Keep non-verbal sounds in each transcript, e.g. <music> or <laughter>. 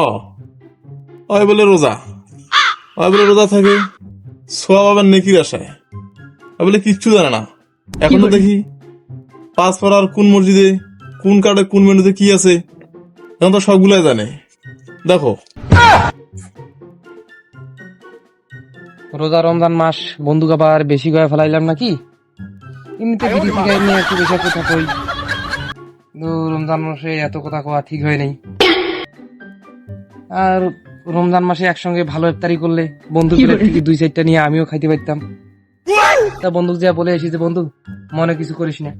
ও। ওই বলে রোজা। ওই বলে রোজা থাকে। সোয়াব আবার নেকির আশায়। ওই বলে কিচ্ছু জানে না। এখন তো দেখি পাঁচ পড়ার কোন মসজিদে কোন কার্ডে কোন মেনুতে কি আছে এখন তো সবগুলাই জানে। দেখো। রোজা রমজান মাস বন্ধু আবার বেশি করে ফেলাইলাম নাকি? এমনিতে বিড়ি থেকে নিয়ে একটু বেশি কথা কই। রমজান মাসে এত কথা কওয়া ঠিক হয় নাই। আর রমজান মাসে একসঙ্গে ভালো ইফতারি করলে বন্ধু দুই চারটা নিয়ে আমিও খাইতে পারতাম। তা বন্ধুক যা বলে এসেছে বন্ধু মনে কিছু করিস না।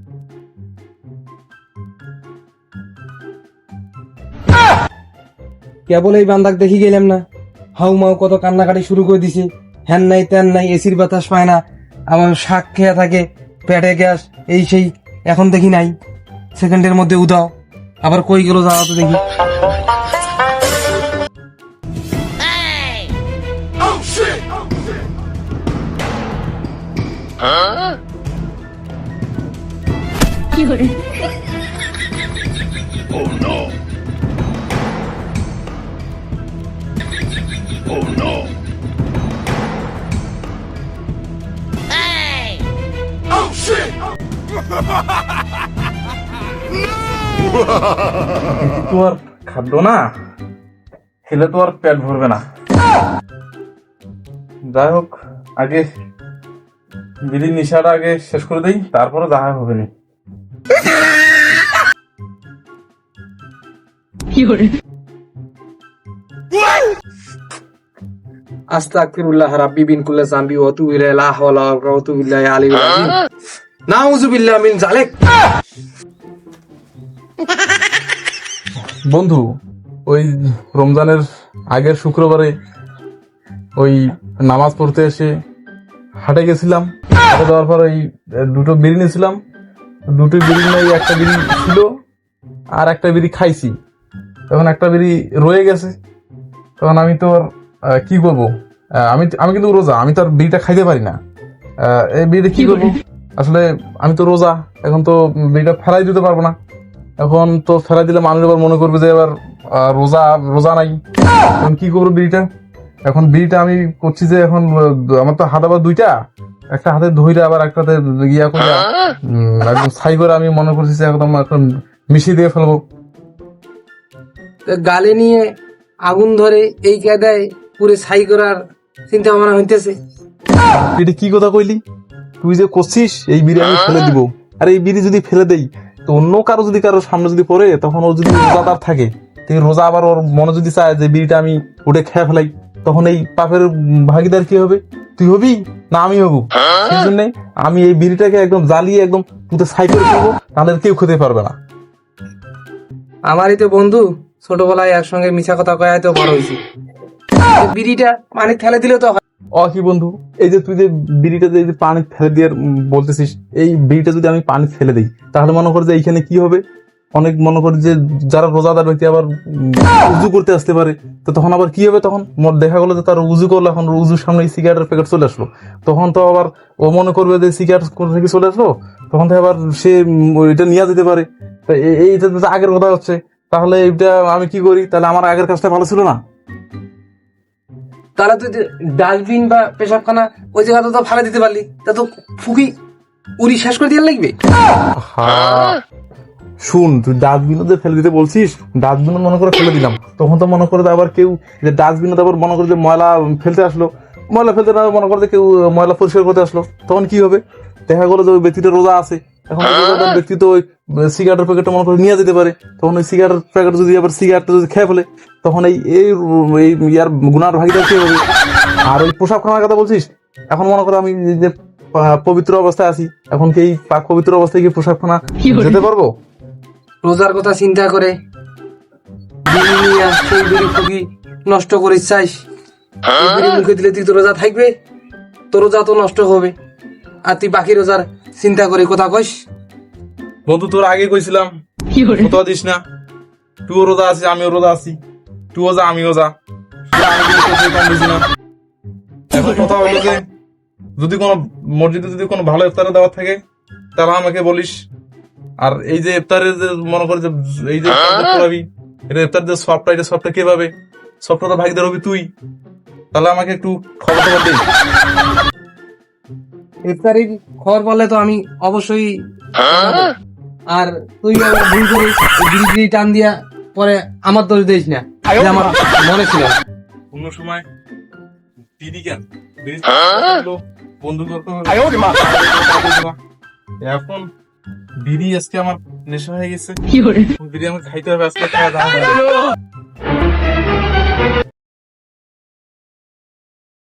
কেবল এই বান্দাক দেখি গেলাম না। হাউ মাউ কত কান্নাকাটি শুরু করে দিছে। হ্যান নাই ত্যান নাই এসির বাতাস পায় না। আমার শাক খেয়ে থাকে পেটে গ্যাস এই সেই এখন দেখি নাই। সেকেন্ডের মধ্যে উদাও। আবার কই গেল যাওয়া তো দেখি। <laughs> তোমার খাদ্য না? খেলে তো আর পেট ভরবে না। যাই হোক আগে বিড়ির নিশাটা আগে শেষ করে দেই তারপরে দেখা হবে না আস্তাগফিরুল্লাহ রাব্বি বিন কুল্লা জামবি ওয়া তুবু ইলাইহি লা হাওলা ওয়া লা কুওয়াতা ইল্লা বিল্লাহি আলিয়্যিল আযীম নাউযু বিল্লাহি মিন জালিক বন্ধু ওই রমজানের আগের শুক্রবারে ওই নামাজ পড়তে এসে হাটে গেছিলাম। হাটে যাওয়ার পর ওই দুটো বিড়ি নিয়েছিলাম। দুটো বিড়ি নাই একটা বিড়ি ছিল আর একটা বিড়ি খাইছি। তখন একটা বিড়ি রয়ে গেছে। তখন আমি তো আর কি করব? আমি আমি কিন্তু রোজা, আমি তো আর বিড়িটা খাইতে পারি না। এই বিড়িটা কি করব? আসলে আমি তো রোজা, এখন তো বিড়িটা ফেলাই দিতে পারব না। এখন তো ফেলাই দিলে মানুষ এবার মনে করবে যে এবার রোজা রোজা নাই। এখন কি করব বিড়িটা? এখন বিড়িটা আমি করছি যে এখন আমার তো হাত আবার দুইটা একটা হাতে ধইরে আবার একটাতে ইয়া করে উম, একদম ছাই করে আমি মনে করছি যে একদম এখন মিশিয়ে দিয়ে ফেলব। গালে নিয়ে আগুন ধরে এই কায়দায় পুরে ছাই করার চিন্তা ভাবনা হইতেছে। এটা কি কথা কইলি? তুই যে করছিস এই বিড়ি আমি ফেলে দিব। আর এই বিড়ি যদি ফেলে দেই তো অন্য কারও যদি কারও সামনে যদি পড়ে তখন ও যদি রোজাদার থাকে। তো রোজা আবার ওর মনে যদি চায় যে বিড়িটা আমি উঠে খেয়ে ফেলাই। তখন এই পাপের ভাগিদার কি হবে? তুই হবি? না আমি হব। সেই জন্য আমি এই বিড়িটাকে একদম জ্বালিয়ে একদম পুঁতে ছাই করে দেবো তাহলে কেউ খেতে পারবে না। আমারই তো বন্ধু ছোটবেলায় একসঙ্গে মিছা কথা কয়ায় তো বড় হয়েছি। বিড়িটা পানি ফেলে দিলে তো। অ কি বন্ধু? এই যে তুই যে বিড়িটা যে এই যে পানি ফেলে দিয়ে বলতেছিস এই বিড়িটা যদি আমি পানি ফেলে দিই তাহলে মনে কর যে এইখানে কি হবে? অনেক মনে করি যে যারা রোজাদার ব্যক্তি আবার উজু করতে আসতে পারে তো তখন আবার কি হবে? তখন দেখা গেলো যে তার উজু করল এখন উজুর সামনে সিগারেটের প্যাকেট চলে আসলো। তখন তো আবার ও মনে করবে যে সিগারেট কোথা থেকে চলে আসলো? তখন তো আবার সে ওইটা নিয়ে যেতে পারে। তা এইটা আগের কথা হচ্ছে। তাহলে এইটা আমি কি করি? তাহলে আমার আগের কাজটা ভালো ছিল না? তাহলে তুই ডাস্টবিন বা পেশাবখানা ওই জায়গাটা তো ফেলে দিতে পারলি। তা তো ফুকি উড়ি শেষ করে দিয়ে লাগবে। শুন তুই ডাস্টবিনে যে ফেলে দিতে বলছিস? ডাস্টবিনে মনে করে ফেলে দিলাম। তখন তো মনে করে আবার কেউ যে ডাস্টবিনে আবার মনে করে যে ময়লা ফেলতে আসলো। ময়লা ফেলতে না মনে করে কেউ ময়লা পরিষ্কার করতে আসলো। তখন কি হবে? দেখা গেলো যে ওই ব্যক্তিটা রোজা আছে। এখন ব্যক্তি তো ওই সিগারেটের প্যাকেটটা মনে করে নিয়ে যেতে পারে। তখন ওই সিগারেট প্যাকেট যদি আবার সিগারেটটা যদি খেয়ে ফেলে তখন এই এই এই ইয়ার গুনার ভাগিদার কি হবে? আর ওই পোশাক খানার কথা বলছিস? এখন মনে করো আমি যে পবিত্র অবস্থায় আছি। এখন কি এই পাক পবিত্র অবস্থায় কি পোশাক খানা যেতে পারব? রোজার কথা চিন্তা করে। নষ্ট করে চাইস। এই মুখে দিলে তুই তো রোজা থাকবে তোর রোজা তো নষ্ট হবে। আর তুই বাকি রোজার চিন্তা করে কথা কইস। বন্ধু তোর আগে কইছিলাম কোথাও দিস না। তুইও রোজা আছিস আমিও রোজা আছি। তুইও যা আমিও যা। এখন কথা হলো যে যদি কোনো মসজিদে যদি কোনো ভালো ইফতারের দেওয়া থাকে তাহলে আমাকে বলিস। আর এই যে ইফতারের যে মনে করে যে এই যে ইফতার যে করাবি এটা ইফতার যে সবটা এটা সবটা কে পাবে? সবটা তো ভাগিদার হবি তুই। তাহলে আমাকে একটু খবর খবর দে। ইফতারির খবর বললে তো আমি অবশ্যই আর তুই আবার ভুল করে টিড়ি টান দিয়া পরে আমার দোষ দিস না। যে আমার মনে ছিল। অন্য সময় দিদি কেন? বন্ধু করতে হবে। এখন বিড়ি আজকে আমার নেশা হয়ে গেছে। বিড়ি আমাকে খাইতে হবে আজকে খাওয়া দাওয়া।